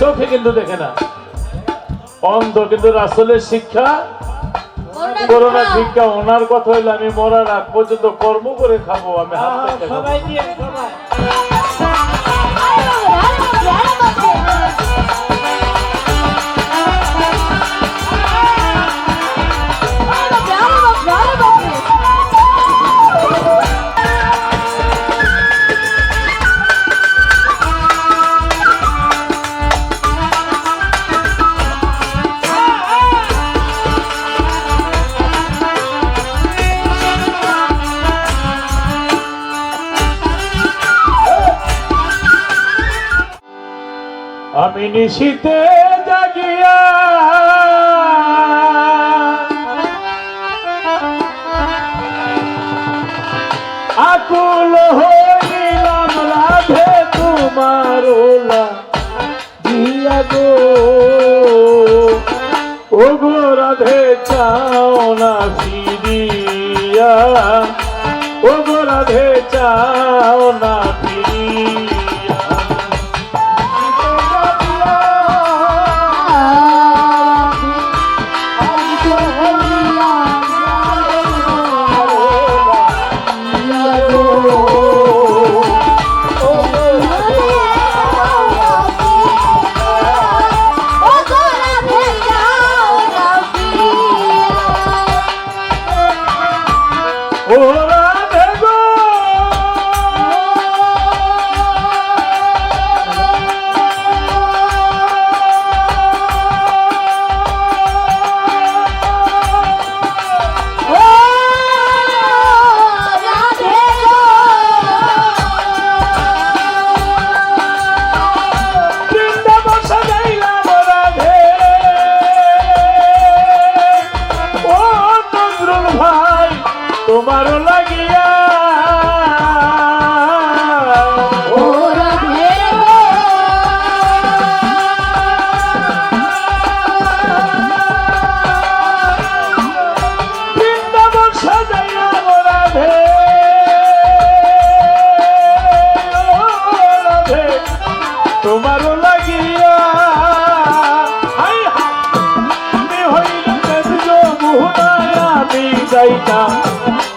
চোখে কিন্তু দেখে না। অন্ধ কিন্তু রাসলের শিক্ষা। করোনা শিক্ষা। ওনার কথা হইলে আমি মরার আগ পর্যন্ত কর্ম করে খাব আমি হাত নিশীতে জাগিয়া। আকুল হইলাম রাধে তোমার ওলা। দিয়া গো। ও গো রাধে চাও না ফিরিয়া ও গো রাধে চাও না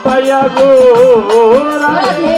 পাইয়া রাধে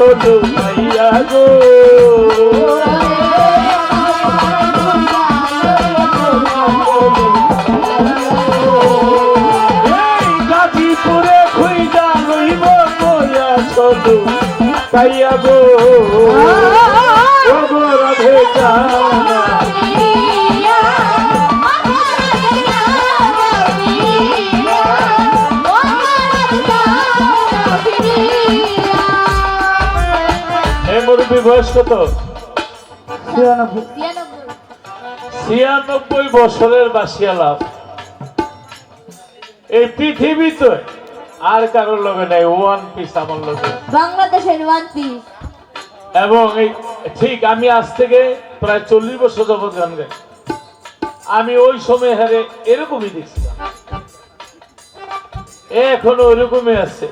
বইয়া মাইয়া গো গাজীপুরে বইয়া ছোট ভাইয়া গো এই বয়স কত? ছিয়ানব্বই। বছরের বাসিয়ালাম। এই পৃথিবীতে আর কারোর লগে নাই ওয়ান পিস আমার লগে। বাংলাদেশের ওয়ান পিস এবং এই ঠিক আমি আজ থেকে প্রায় চল্লিশ বছর যাবৎ গান গাই। আমি ওই সময় হারে এরকমই দেখছিলাম। এখনও ওইরকমই আছে।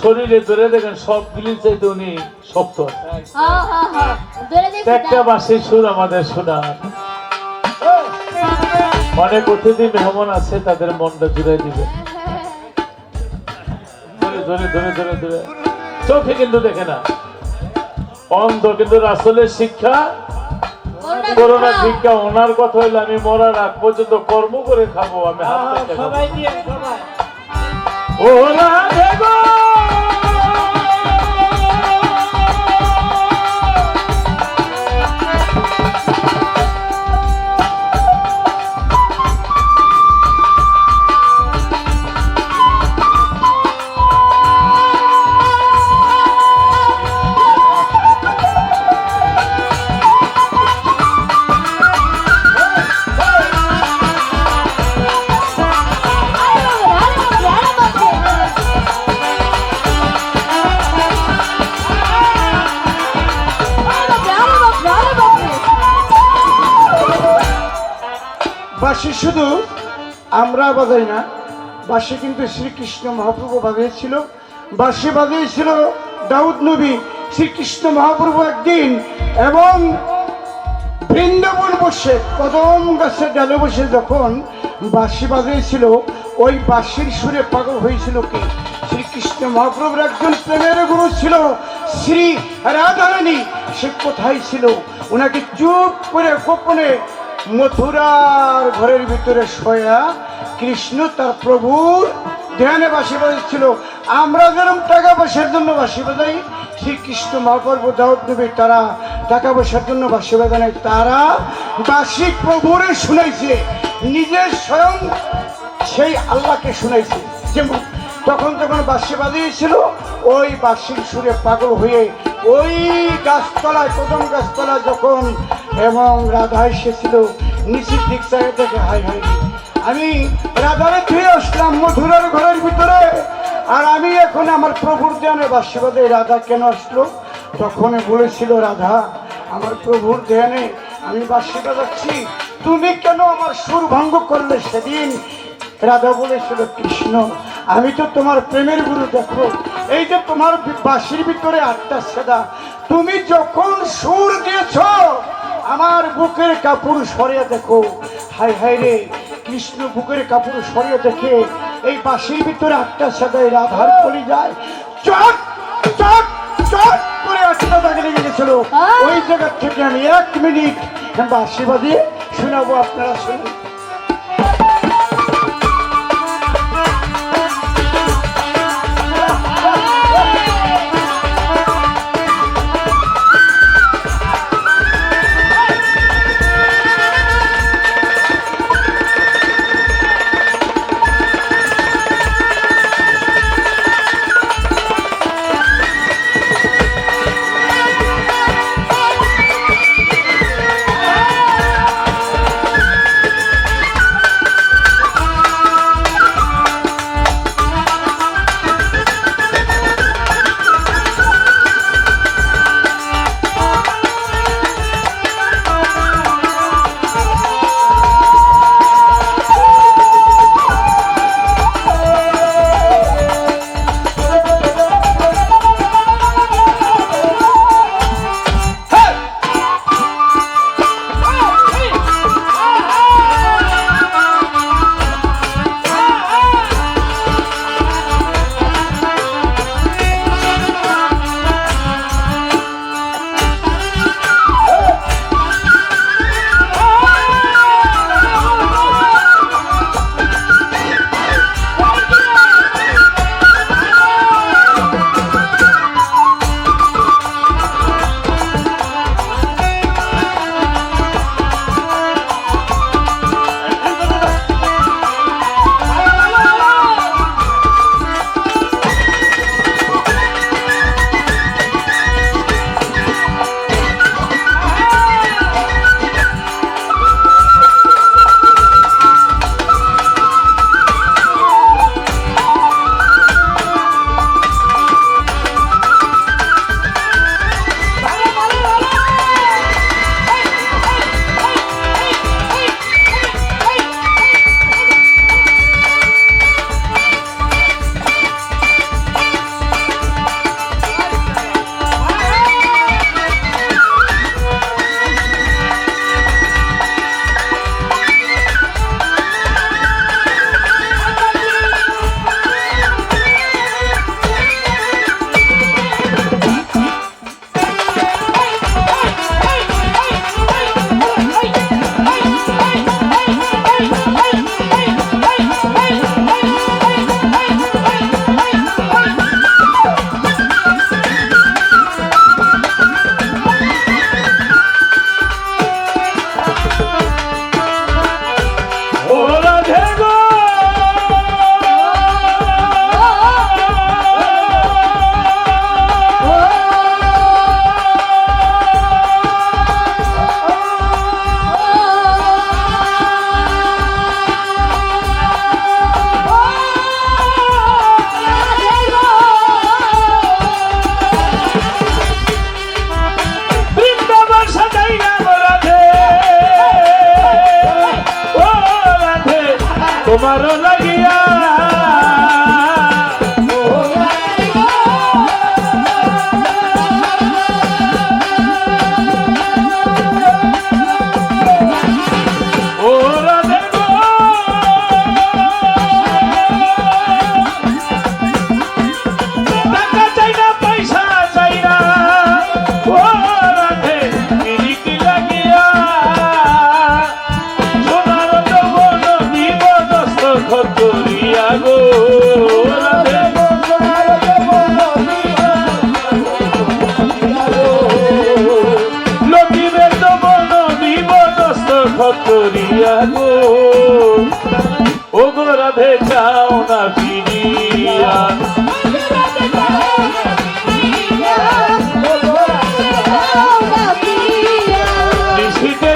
শরীরে ধরে দেখেন সব গুলি চাইতে উনি শক্ত হ্যাঁ হ্যাঁ হ্যাঁ একটা বাসের সুর আমাদের শোনা অনেক অতিথি মেহমান আছে তাদের মনটা জুড়ে দিবে ধরে ধরে ধরে ধরে চোখে কিন্তু দেখে না অন্ধ কিন্তু রাসুলের শিক্ষা করোনা শিক্ষা ওনার কথা হইলে আমি মরার আগ পর্যন্ত কর্ম করে খাব আমি সবাই ওরা দেবো বাঁশি শুধু আমরা বাজাই না, বাঁশি কিন্তু শ্রীকৃষ্ণ মহাপ্রভু বাজিয়েছিল। বাঁশি বাজিয়েছিল দাউদ নবী শ্রীকৃষ্ণ মহাপ্রভু একদিন এবং বৃন্দাবন বসে, কদম গাছের ডালে বসে যখন বাঁশি বাজিয়েছিল, ওই বাঁশির সুরে পাগল হয়েছিল কি? শ্রীকৃষ্ণ মহাপ্রভুর একজন প্রেমের গুরু ছিল শ্রী রাধারানী। সে কোথায় ছিল? ওনাকে চুপ করে গোপনে মথুরার ঘরের ভিতরে শোয়া কৃষ্ণ তার প্রভুর ধ্যানে বাঁশি বাজাচ্ছিল আমরা যেরকম টাকা পয়সার জন্য বাঁশি বাজাই শ্রীকৃষ্ণ মহাপ্রভু দাউদ নবী তারা টাকা পয়সার জন্য বাঁশি বাজানে তারা বাঁশি প্রভুরে শুনাইছে নিজের স্বয়ং সেই আল্লাহকে শুনাইছে। যেমন তখন যখন বাঁশি বাজিয়েছিল, ওই বাঁশির সুরে পাগল হয়ে ওই গাছতলায়, প্রথম গাছতলায় যখন এবং রাধা এসেছিল নিচের থেকে দেখে হাই হাই। আমি রাধারে ফিরে আসলাম মধুরের ঘরের ভিতরে। আর আমি এখন আমার প্রভুর ধ্যানে বাঁশি বাজে রাধা কেন আসলো? তখন বলেছিল, রাধা, আমার প্রভুর ধ্যানে আমি বাঁশি বাজাচ্ছি তুমি কেন আমার সুর ভঙ্গ করলে সেদিন? রাধা বলেছিল, কৃষ্ণ, আমি তো তোমার প্রেমের গুরু দেখো এই যে তোমার বি- বাঁশির ভিতরে আটটা সেদা, তুমি যখন সুর দিয়েছ আমার বুকের কাপড় সরিয়ে দেখো। হাই হাই রে কৃষ্ণ বুকের কাপড় সরিয়ে দেখে এই বাসির ভিতরে আটটা সাদাই রাধার পড়ে যায়। চট চট চট করে আটটা দাগে লেগে গেছিল। ওই জায়গার থেকে আমি এক মিনিট বাসি বাজিয়ে শোনাবো আপনারা শুনুন। তোমার লাই ও গো রাধে চাও না ফিরিয়া। নিশিতে